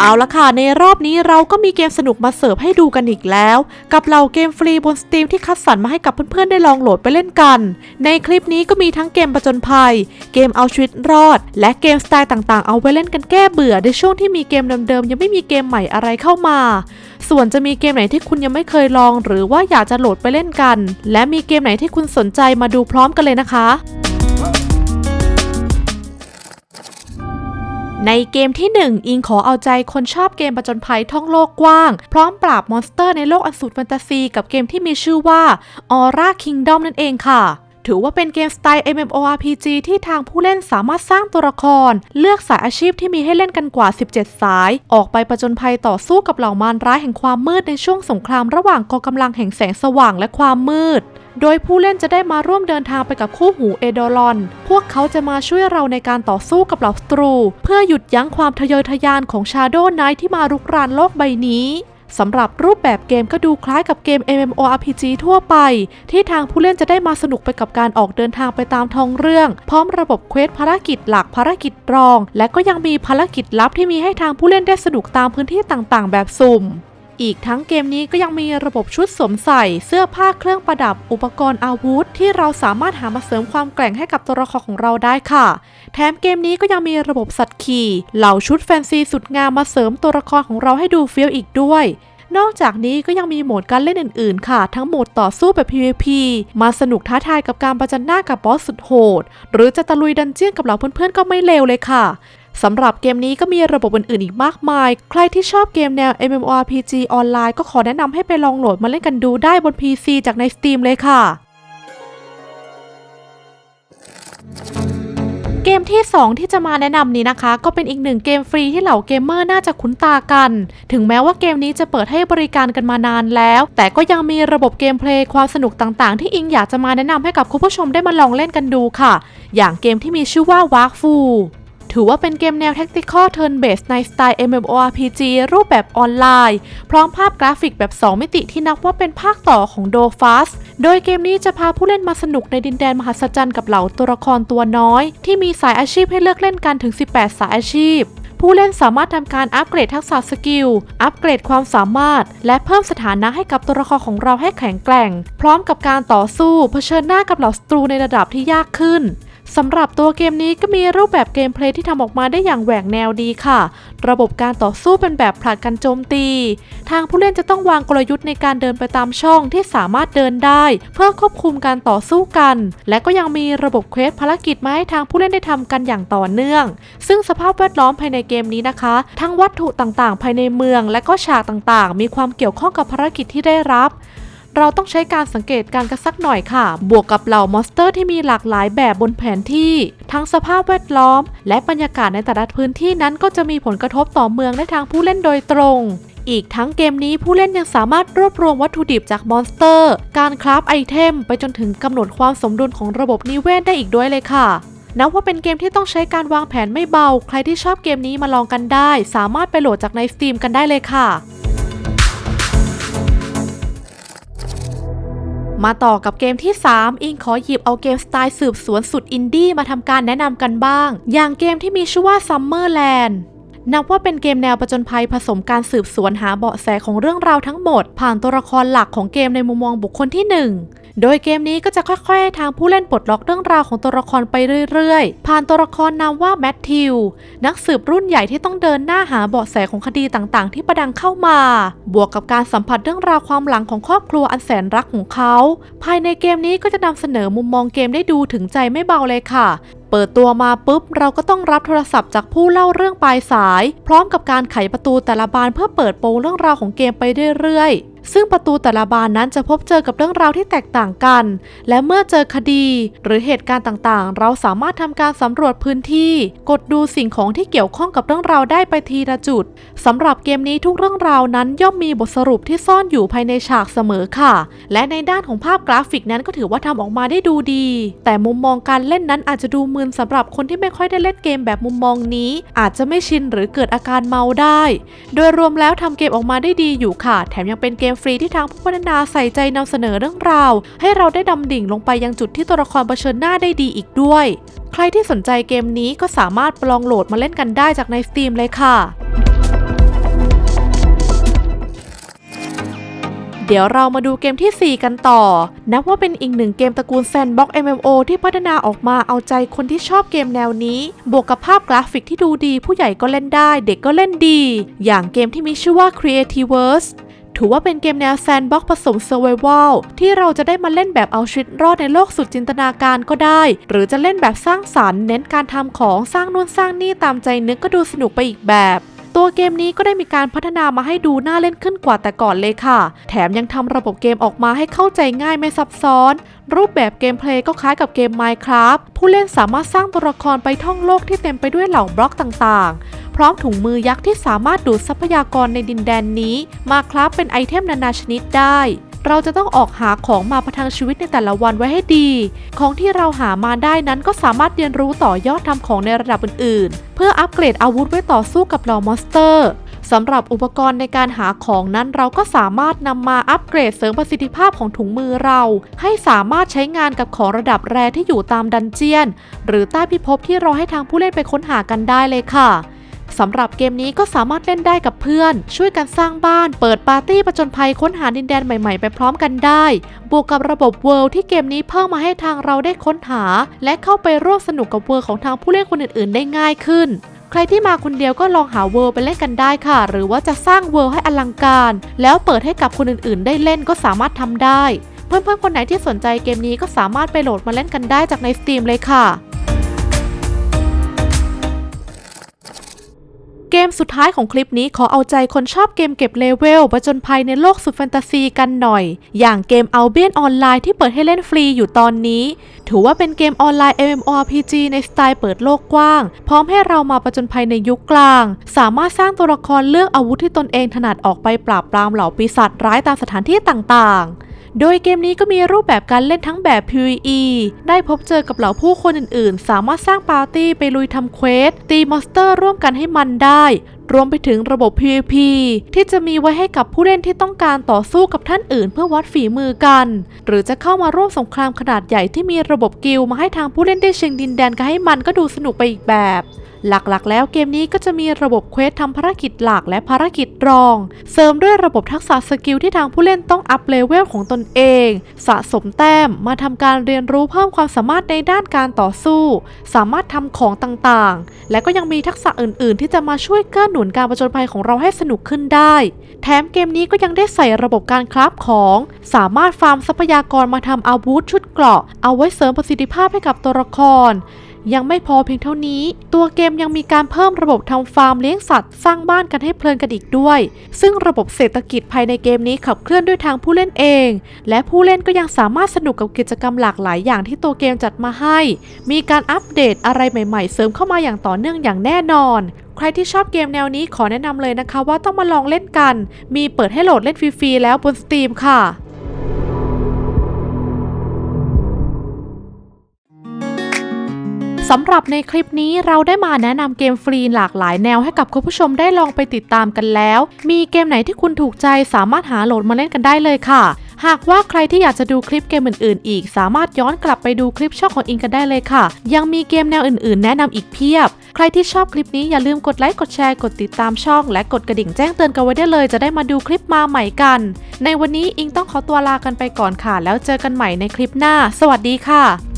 เอาละค่ะ ในรอบนี้เราก็มีเกมสนุกมาเสิร์ฟให้ดูกันอีกแล้ว กับเหล่าเกมฟรีบน Steam ที่คัดสรรมาให้กับเพื่อนๆ ได้ลองโหลดไปเล่นกัน ในคลิปนี้ก็มีทั้งเกมประจนภัย เกมเอาชีวิตรอด และเกมสไตล์ต่างๆ เอาไว้เล่นกันแก้เบื่อ ในช่วงที่มีเกมเดิมๆ ยังไม่มีเกมใหม่อะไรเข้ามา ส่วนจะมีเกมไหนที่คุณยังไม่เคยลอง หรือว่าอยากจะโหลดไปเล่นกัน และมีเกมไหนที่คุณสนใจมาดูพร้อมกันเลยนะคะ ในเกมที่ 1 อิงขอเอาใจคนชอบเกมประจนภัยท่องโลกกว้าง พร้อมปราบมอนสเตอร์ในโลกอันสุดแฟนตาซี กับเกมที่มีชื่อว่า Aura Kingdom นั่นเองค่ะถือว่าเป็นเกมสไตล์ MMORPG ที่ทางผู้เล่นสามารถสร้างตัวละคร เลือกสายอาชีพที่มีให้เล่นกันกว่า 17 สาย ออกไปประจนภัยต่อสู้กับเหล่ามารร้ายแห่งความมืดในช่วงสงครามระหว่างกองกำลังแห่งแสงสว่างและความมืด โดยผู้เล่นจะได้มาร่วมเดินทางไปกับคู่หูเอโดรอน พวกเขาจะมาช่วยเราในการต่อสู้กับเหล่าศัตรู เพื่อหยุดยั้งความทะเยอทะยานของชาโด w n ไนท์ที่มารุกรานโลกใบนี้สำหรับรูปแบบเกมก็ดูคล้ายกับเกม MMORPG ทั่วไป ที่ทางผู้เล่นจะได้มาสนุกไปกับการออกเดินทางไปตามท้องเรื่อง พร้อมระบบเควสภารกิจหลักภารกิจรอง และก็ยังมีภารกิจลับที่มีให้ทางผู้เล่นได้สนุกตามพื้นที่ต่างๆ แบบสุ่ม อีกทั้งเกมนี้ก็ยังมีระบบชุดสวมใส่ เสื้อผ้าเครื่องประดับอุปกรณ์อาวุธ ที่เราสามารถหามาเสริมความแกร่งให้กับตัวละครของเราได้ค่ะ แถมเกมนี้ก็ยังมีระบบสัตว์ขี่เหล่าชุดแฟนซีสุดงามมาเสริมตัวละครของเราให้ดูเฟี้ยวอีกด้วยนอกจากนี้ก็ยังมีโหมดการเล่นอื่น ๆ ค่ะ ทั้งโหมดต่อสู้แบบ PVP มาสนุกท้าทายกับการประจันหน้ากับบอสสุดโหด หรือจะตะลุยดันเจี้ยนกับเหล่าเพื่อน ๆ ก็ไม่เลวเลยค่ะ สำหรับเกมนี้ก็มีระบบอื่นๆอีกมากมาย ใครที่ชอบเกมแนว MMORPG ออนไลน์ก็ขอแนะนำให้ไปลองโหลดมาเล่นกันดูได้บน PC จากใน Steam เลยค่ะ เกมที่ 2 ที่จะมาแนะนำนี้นะคะ ก็เป็นอีกหนึ่งเกมฟรีที่เหล่าเกมเมอร์น่าจะคุ้นตากัน ถึงแม้ว่าเกมนี้จะเปิดให้บริการกันมานานแล้ว แต่ก็ยังมีระบบเกมเพลย์ความสนุกต่างๆ ที่อิงอยากจะมาแนะนำให้กับคุณผู้ชมได้มาลองเล่นกันดูค่ะ อย่างเกมที่มีชื่อว่า w a r k f u ถือว่าเป็นเกมแนว Tactical Turn Based ในสไตล์ MMORPG รูปแบบออนไลน์ พร้อมภาพกราฟิกแบบ 2 มิติที่นับว่าเป็นภาคต่อของ d o f a s โดยเกมนี้จะพาผู้เล่นมาสนุกในดินแดนมหัศจรรย์กับเหล่าตัวละครตัวน้อย ที่มีสายอาชีพให้เลือกเล่นกันถึง 18 สายอาชีพผู้เล่นสามารถทำการอัปเกรดทักษะสกิล อัปเกรดความสามารถ และเพิ่มสถานะให้กับตัวละครของเราให้แข็งแกร่ง พร้อมกับการต่อสู้เผชิญหน้ากับเหล่าศัตรูในระดับที่ยากขึ้น สำหรับตัวเกมนี้ก็มีรูปแบบเกมเพลย์ที่ทำออกมาได้อย่างแหวกแนวดีค่ะ ระบบการต่อสู้เป็นแบบผลัดกันโจมตี ทางผู้เล่นจะต้องวางกลยุทธ์ในการเดินไปตามช่องที่สามารถเดินได้ เพื่อควบคุมการต่อสู้กัน และก็ยังมีระบบเควสภารกิจมาให้ทางผู้เล่นได้ทำกันอย่างต่อเนื่อง ซึ่งสภาพแวดล้อมภายในเกมนี้นะคะ ทั้งวัตถุต่างๆ ภายในเมือง และก็ฉากต่างๆ มีความเกี่ยวข้องกับภารกิจที่ได้รับ เราต้องใช้การสังเกตการกันสักหน่อยค่ะ บวกกับเหล่ามอนสเตอร์ที่มีหลากหลายแบบบนแผนที่ ทั้งสภาพแวดล้อม และบรรยากาศในแต่ละพื้นที่นั้นก็จะมีผลกระทบต่อเมืองและทางผู้เล่นโดยตรงอีกทั้งเกมนี้ผู้เล่นยังสามารถรวบรวมวัตถุดิบจากมอนสเตอร์ การคราฟไอเทม ไปจนถึงกำหนดความสมดุลของระบบนิเวศได้อีกด้วยเลยค่ะ นับว่าเป็นเกมที่ต้องใช้การวางแผนไม่เบา ใครที่ชอบเกมนี้มาลองกันได้ สามารถไปโหลดจากใน Steam กันได้เลยค่ะ มาต่อกับเกมที่ 3 อิงขอหยิบเอาเกมสไตล์สืบสวนสุดอินดี้มาทำการแนะนำกันบ้าง อย่างเกมที่มีชื่อว่า Summerland นับว่าเป็นเกมแนวประจนภัยผสมการสืบสวนหาเบาะแสของเรื่องราวทั้งหมด ผ่านตัวละครหลักของเกมในมุมมองบุคคลที่ 1โดยเกมนี้ก็จะค่อยๆให้ทางผู้เล่นปลดล็อกเรื่องราวของตัวละครไปเรื่อยๆ ผ่านตัวละครนามว่าแมทธิว นักสืบรุ่นใหญ่ที่ต้องเดินหน้าหาเบาะแสของคดีต่างๆ ที่ประดังเข้ามา บวกกับการสัมผัสเรื่องราวความหลังของครอบครัวอันแสนรักของเขา ภายในเกมนี้ก็จะนำเสนอมุมมองเกมได้ดูถึงใจไม่เบาเลยค่ะ เปิดตัวมาปุ๊บ เราก็ต้องรับโทรศัพท์จากผู้เล่าเรื่องปลายสาย พร้อมกับการไขประตูแต่ละบานเพื่อเปิดโปงเรื่องราวของเกมไปเรื่อยๆ ซึ่งประตูแต่ละบานนั้นจะพบเจอกับเรื่องราวที่แตกต่างกัน และเมื่อเจอคดี หรือเหตุการณ์ต่างๆ เราสามารถทำการสำรวจพื้นที่ กดดูสิ่งของที่เกี่ยวข้องกับเรื่องราวได้ไปทีละจุดสำหรับเกมนี้ทุกเรื่องราวนั้นย่อมมีบทสรุปที่ซ่อนอยู่ภายในฉากเสมอค่ะ และในด้านของภาพกราฟิกนั้นก็ถือว่าทำออกมาได้ดูดี แต่มุมมองการเล่นนั้นอาจจะดูมึนสำหรับคนที่ไม่ค่อยได้เล่นเกมแบบมุมมองนี้ อาจจะไม่ชินหรือเกิดอาการเมาได้ โดยรวมแล้วทำเกมออกมาได้ดีอยู่ค่ะ แถมยังเป็นเกมฟรีที่ทางผู้พัฒนาใส่ใจนำเสนอเรื่องราว ให้เราได้ดำดิ่งลงไปยังจุดที่ตัวละครเผชิญหน้าได้ดีอีกด้วย ใครที่สนใจเกมนี้ก็สามารถปลองโหลดมาเล่นกันได้จากในสตรีมเลยค่ะเดี๋ยวเรามาดูเกมที่ 4 กันต่อ นับว่าเป็นอีกหนึ่งเกมตระกูลแซนด์บ็อก MMO ที่พัฒนาออกมาเอาใจคนที่ชอบเกมแนวนี้ บวกกับภาพกราฟิกที่ดูดี ผู้ใหญ่ก็เล่นได้ เด็กก็เล่นดี อย่างเกมที่มีชื่อว่า Creativeverse ถือว่าเป็นเกมแนวแซนด์บ็อกผสมเซอร์ไว a ลที่เราจะได้มาเล่นแบบเอาชีวิตรอดในโลกสุดจินตนาการก็ได้ หรือจะเล่นแบบสร้างสรรค์ เน้นการทำของสร้างนู่นสร้างนี่ตามใจนึกก็ดูสนุกไปอีกแบบตัวเกมนี้ก็ได้มีการพัฒนามาให้ดูน่าเล่นขึ้นกว่าแต่ก่อนเลยค่ะ แถมยังทำระบบเกมออกมาให้เข้าใจง่ายไม่ซับซ้อน รูปแบบเกมเพลย์ก็คล้ายกับเกม Minecraft ผู้เล่นสามารถสร้างตัวละครไปท่องโลกที่เต็มไปด้วยเหล่าบล็อกต่างๆ พร้อมถุงมือยักษ์ที่สามารถดูดทรัพยากรในดินแดนนี้ มาคราฟเป็นไอเทมนานาชนิดได้ เราจะต้องออกหาของมาประทังชีวิตในแต่ละวันไว้ให้ดี ของที่เราหามาได้นั้นก็สามารถเรียนรู้ต่อยอดทำของในระดับอื่นๆ เพื่ออัปเกรดอาวุธไว้ต่อสู้กับเหล่ามอนสเตอร์สำหรับอุปกรณ์ในการหาของนั้นเราก็สามารถนำมาอัปเกรดเสริมประสิทธิภาพของถุงมือเรา ให้สามารถใช้งานกับของระดับแรที่อยู่ตามดันเจียน หรือใต้พิภพที่เราให้ทางผู้เล่นไปค้นหากันได้เลยค่ะ สำหรับเกมนี้ก็สามารถเล่นได้กับเพื่อน ช่วยกันสร้างบ้าน เปิดปาร์ตี้ประจนภัยค้นหาดินแดนใหม่ๆ ไปพร้อมกันได้ บวกกับระบบเวิลด์ที่เกมนี้เพิ่มมาให้ทางเราได้ค้นหา และเข้าไปร่วมสนุกกับเวิลด์ของทางผู้เล่นคนอื่นๆ ได้ง่ายขึ้นใครที่มาคนเดียวก็ลองหาเวิลด์ไปเล่นกันได้ค่ะ หรือว่าจะสร้างเวิลด์ให้อลังการ แล้วเปิดให้กับคนอื่นๆ ได้เล่นก็สามารถทำได้ เพื่อนๆ คนไหนที่สนใจเกมนี้ก็สามารถไปโหลดมาเล่นกันได้จากใน Steam เลยค่ะ มสุดท้ายของคลิปนี้ขอเอาใจคนชอบเกมเก็บเลเวลประจนภัยในโลกสุดแฟนตาซีกันหน่อย อย่างเกม a l b i o n ออนไลน์ที่เปิดให้เล่นฟรีอยู่ตอนนี้ ถือว่าเป็นเกมออนไลน์ MMORPG ในสไตล์เปิดโลกกว้าง พร้อมให้เรามาประจนภัยในยุคกลาง สามารถสร้างตัวละครเลือกอาวุธที่ตนเองถนัดออกไปปราบปรามเหล่าปีศาจร้ายตามสถานที่ต่างๆ โดยเกมนี้ก็มีรูปแบบการเล่นทั้งแบบ PvE ได้พบเจอกับเหล่าผู้คนอื่นๆ สามารถสร้างปาร์ตี้ไปลุยทำเควสตีมอนสเตอร์ร่วมกันให้มันได้ รวมไปถึงระบบ PVP ที่จะมีไว้ให้กับผู้เล่นที่ต้องการต่อสู้กับท่านอื่น เพื่อวัดฝีมือกัน หรือจะเข้ามาร่วมสงครามขนาดใหญ่ที่มีระบบกิลมาให้ทางผู้เล่นได้เชิงดินแดนกันให้มันก็ดูสนุกไปอีกแบบหลักๆ แล้วเกมนี้ก็จะมีระบบเควสทำภารกิจหลักและภารกิจรอง เสริมด้วยระบบทักษะสกิลที่ทางผู้เล่นต้องอัพเลเวลของตนเอง สะสมแต้มมาทำการเรียนรู้เพิ่มความสามารถในด้านการต่อสู้ สามารถทำของต่างๆ และก็ยังมีทักษะอื่นๆ ที่จะมาช่วยเกื้อหนุนการประจนภัยของเราให้สนุกขึ้นได้ แถมเกมนี้ก็ยังได้ใส่ระบบการคราฟของ สามารถฟาร์มทรัพยากรมาทำอาวุธชุดเกราะ เอาไว้เสริมประสิทธิภาพให้กับตัวละคร ยังไม่พอเพียงเท่านี้ ตัวเกมยังมีการเพิ่มระบบทำฟาร์มเลี้ยงสัตว์ สร้างบ้านกันให้เพลินกันอีกด้วย ซึ่งระบบเศรษฐกิจภายในเกมนี้ขับเคลื่อนด้วยทางผู้เล่นเอง และผู้เล่นก็ยังสามารถสนุกกับกิจกรรมหลากหลายอย่างที่ตัวเกมจัดมาให้ มีการอัปเดตอะไรใหม่ๆ เสริมเข้ามาอย่างต่อเนื่องอย่างแน่นอนใครที่ชอบเกมแนวนี้ขอแนะนำเลยนะคะว่าต้องมาลองเล่นกัน มีเปิดให้โหลดเล่นฟรีๆแล้วบน Steam ค่ะ สำหรับในคลิปนี้เราได้มาแนะนำเกมฟรีหลากหลายแนวให้กับคุณผู้ชมได้ลองไปติดตามกันแล้ว มีเกมไหนที่คุณถูกใจสามารถหาโหลดมาเล่นกันได้เลยค่ะ หากว่าใครที่อยากจะดูคลิปเกมอื่น ๆ อีก สามารถย้อนกลับไปดูคลิปช่องของอิงกันได้เลยค่ะ ยังมีเกมแนวอื่น ๆ แนะนำอีกเพียบ ใครที่ชอบคลิปนี้อย่าลืมกดไลค์กดแชร์กดติดตามช่อง และกดกระดิ่งแจ้งเตือนกันไว้ได้เลย จะได้มาดูคลิปมาใหม่กัน ในวันนี้อิงต้องขอตัวลากันไปก่อนค่ะ แล้วเจอกันใหม่ในคลิปหน้า สวัสดีค่ะ